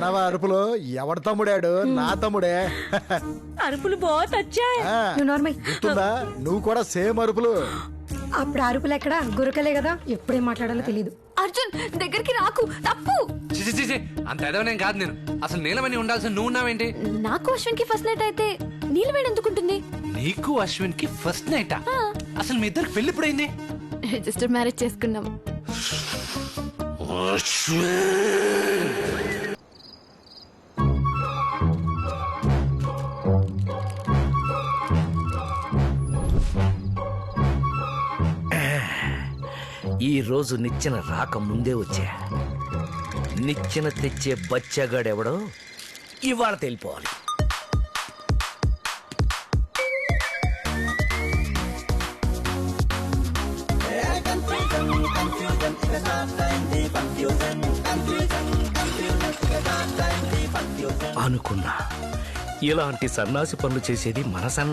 విన్నావా అరుపులు? ఎవడు తమ్ముడాడు? నా తమ్ముడే. అరుపులు బోత్ వచ్చాయి ఆ, నువ్వు నార్మల్. గుర్తుందా? నువ్వు కూడా సేమ్ అరుపులు. అప్పుడు అరుపులు ఎక్కడ? గురకలే కదా? ఎప్పుడేం మాట్లాడాలో తెలియదు అర్జున్ దగ్గరికి రాకు. తప్పు. చిచి చిచి అంత ఎదవనేం కాదు నేను. అసలు నీలమని ఉండాల్సిన నువ్వు ఉన్నావేంటి? నాకు అశ్విన్కి ఫస్ట్ నైట్ అయితే నీళ్ళు వేడి ఎందుకుంటుంది? నీకు అశ్విన్కి ఫస్ట్ నైట్ అసలు మీ ఇద్దరికి పెళ్ళి ఎప్పుడైంది? రిజిస్టర్ మ్యారేజ్ చేసుకున్నాం. ఈ రోజు నిచ్చెన రాక ముందే వచ్చా. నిచ్చెన తెచ్చే బచ్చగాడెవడో ఇవాళ తెలిపోవాలి. అనుకున్నా. ఇలాంటి సన్నాసి పనులు చేసేది మన సన్నా